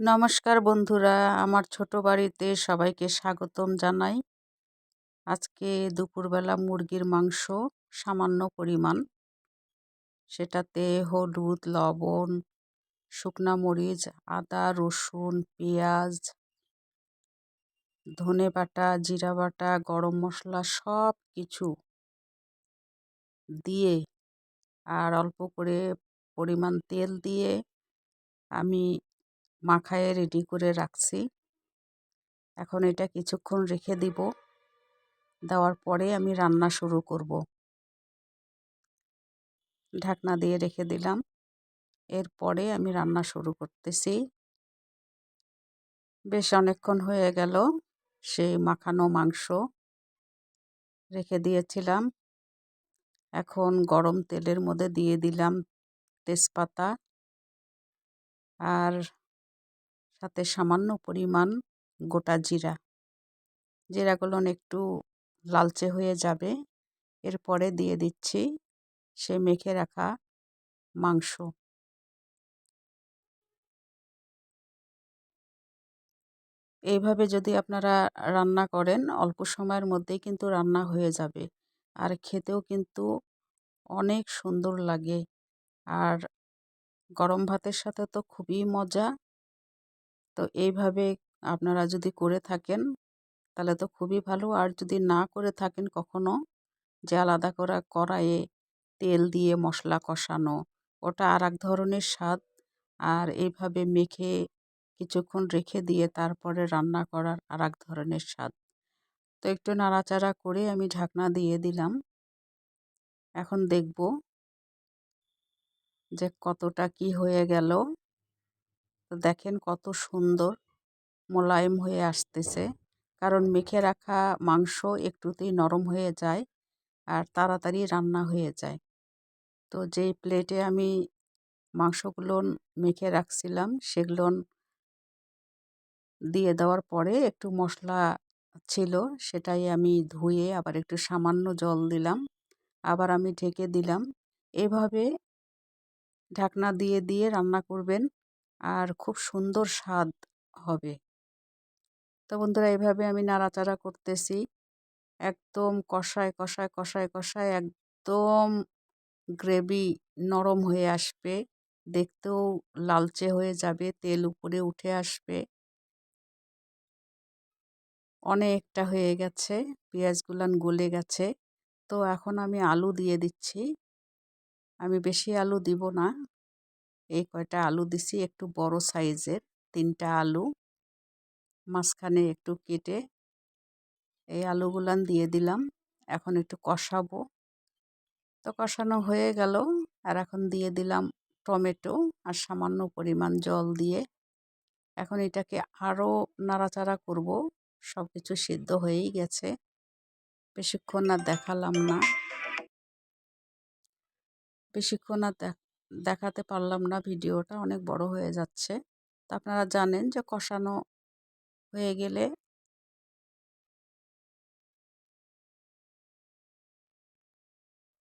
নমস্কার বন্ধুরা, আমার ছোট বাড়িতে সবাইকে স্বাগতম জানাই। আজকে দুপুরবেলা মুরগির মাংস সামান্য পরিমাণ। সেটাতে হলুদ, লবণ, শুকনা মরিচ, আদা, রসুন, পেঁয়াজ, ধনে বাটা জিরা বাটা, গরম মশলা সব কিছু দিয়ে আর অল্প করে পরিমাণ তেল দিয়ে আমি মাখায়ে রেডি করে রাখছি। এখন এটা কিছুক্ষণ রেখে দিব। দেওয়ার পরে আমি রান্না শুরু করব। ঢাকনা দিয়ে রেখে দিলাম। এরপরে আমি রান্না শুরু করতেছি। বেশ অনেকক্ষণ হয়ে গেল। সেই মাখানো মাংস রেখে দিয়েছিলাম। এখন গরম তেলের মধ্যে দিয়ে দিলাম তেজপাতা। আর সাথে সামান্য পরিমাণ গোটা জিরা। জিরাগুলো একটু লালচে হয়ে যাবে। এরপরে দিয়ে দিচ্ছি সে মেখে রাখা মাংস। এইভাবে যদি আপনারা রান্না করেন, অল্প সময়ের মধ্যেই কিন্তু রান্না হয়ে যাবে। আর খেতেও কিন্তু অনেক সুন্দর লাগে। আর গরম ভাতের সাথে তো খুবই মজা। তো এইভাবে আপনারা যদি করে থাকেন, তাহলে তো খুবই ভালো। আর যদি না করে থাকেন কখনো, যে আলাদা করা কড়াইয়ে তেল দিয়ে মশলা কষানো, ওটা আর এক ধরনের স্বাদ। আর এইভাবে মেখে কিছুক্ষণ রেখে দিয়ে তারপরে রান্না করার আর এক ধরনের স্বাদ। তো একটু নাড়াচাড়া করে আমি ঢাকনা দিয়ে দিলাম। এখন দেখব যে কতটা কি হয়ে গেল। তো দেখেন কত সুন্দর মোলায়েম হয়ে আসতেছে। কারণ মেখে রাখা মাংস একটুতেই নরম হয়ে যায় আর তাড়াতাড়ি রান্না হয়ে যায়। তো যেই প্লেটে আমি মাংসগুলো মেখে রাখছিলাম, সেগুলো দিয়ে দেওয়ার পরে একটু মশলা ছিল, সেটাই আমি ধুয়ে আবার একটু সামান্য জল দিলাম। আবার আমি ঢেকে দিলাম। এভাবে ঢাকনা দিয়ে দিয়ে রান্না করবেন। আর খুব সুন্দর স্বাদ হবে। তো বন্ধুরা, এভাবে আমি নাড়াচাড়া করতেছি। একদম কষায় কষায় কষায় কষায় একদম গ্রেভি নরম হয়ে আসবে। দেখতেও লালচে হয়ে যাবে, তেল উপরে উঠে আসবে। অনেকটা হয়ে গেছে পেঁয়াজগুলান গলে গেছে। তো এখন আমি আলু দিয়ে দিচ্ছি। আমি বেশি আলু দিব না। এই কয়টা আলু দিছি, একটু বড় সাইজের, তিনটা আলু। মাঝখানে একটু কেটে এই আলুগুলান দিয়ে দিলাম। এখন একটু কষাবো। তো কষানো হয়ে গেল। আর এখন দিয়ে দিলাম টমেটো আর সামান্য পরিমাণ জল দিয়ে। এখন এটাকে আরও নাড়াচাড়া করব। সব কিছু সিদ্ধ হয়েই গেছে। বেশিক্ষণ আর দেখালাম না। বেশিক্ষণ আর দেখাতে পারলাম না, ভিডিওটা অনেক বড় হয়ে যাচ্ছে। তা আপনারা জানেন যে কষানো হয়ে গেলে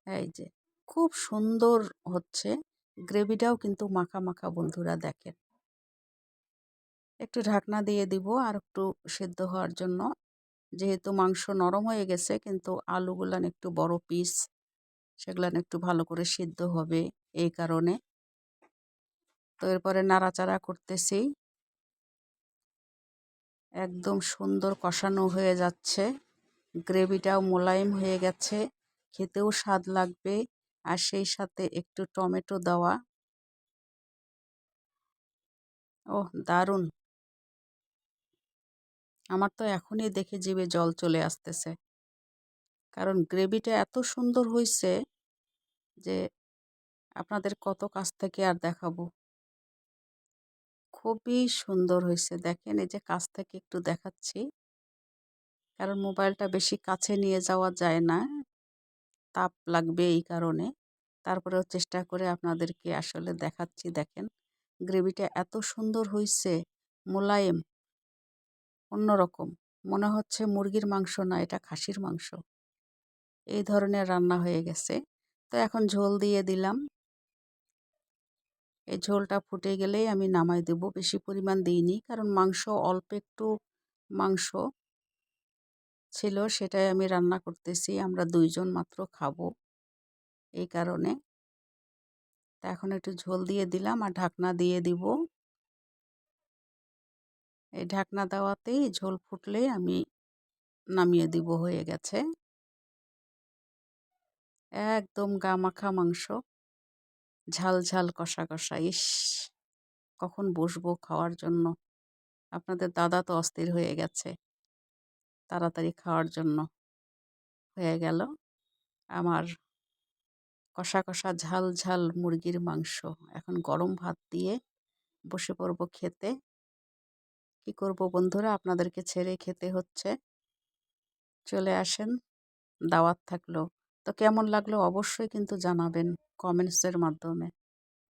এই যে, খুব সুন্দর হচ্ছে। গ্রেভিটাও কিন্তু মাখা মাখা বন্ধুরা দেখেন। একটু ঢাকনা দিয়ে দিব আর একটু সেদ্ধ হওয়ার জন্য। যেহেতু মাংস নরম হয়ে গেছে, কিন্তু আলুগুলান একটু বড় পিস সেগুলান একটু ভালো করে সিদ্ধ হবে এই কারণে। তো এরপরে নাড়াচাড়া করতেছি। একদম সুন্দর কষানো হয়ে যাচ্ছে। গ্রেভিটাও মোলায়েম হয়ে গেছে। খেতেও স্বাদ লাগবে। আর সেই সাথে একটু টমেটো দেওয়া। ও দারুণ! আমার তো এখনই দেখে জিভে জল চলে আসতেছে। কারণ গ্রেভিটা এত সুন্দর হয়েছে যে আপনাদের কত কাছ থেকে আর দেখাবো। খুবই সুন্দর হয়েছে দেখেন এই যে কাছ থেকে একটু দেখাচ্ছি। কারণ মোবাইলটা বেশি কাছে নিয়ে যাওয়া যায় না। তাপ লাগবে এই কারণে। তারপরেও চেষ্টা করে আপনাদেরকে আসলে দেখাচ্ছি। দেখেন গ্রেভিটা এত সুন্দর হয়েছে মোলায়েম, অন্যরকম। মনে হচ্ছে মুরগির মাংস না, এটা খাসির মাংস। এই ধরনের রান্না হয়ে গেছে। তো এখন ঝোল দিয়ে দিলাম। এই ঝোলটা ফুটে গেলেই আমি নামাই দেব। বেশি পরিমাণ দিইনি, কারণ মাংস অল্প একটু মাংস ছিল, সেটাই আমি রান্না করতেছি। আমরা দুইজন মাত্র খাব এই কারণে। তা এখন একটু ঝোল দিয়ে দিলাম আর ঢাকনা দিয়ে দিব। এই ঢাকনা দেওয়াতেই ঝোল ফুটলে আমি নামিয়ে দিব হয়ে গেছে। একদম গা মাখা মাংস। ঝাল ঝাল, কষা কষা। ইস, কখন বসবো খাওয়ার জন্য? আপনাদের দাদা তো অস্থির হয়ে গেছে। তাড়াতাড়ি খাওয়ার জন্য হয়ে গেল আমার কষা কষা, ঝাল ঝাল মুরগির মাংস। এখন গরম ভাত দিয়ে বসে পড়ব খেতে। কি করব বন্ধুরা? আপনাদেরকে ছেড়ে খেতে হচ্ছে। চলে আসেন, দাওয়াত থাকল। তো কেমন লাগল অবশ্যই কিন্তু জানাবেন কমেন্টসের মাধ্যমে।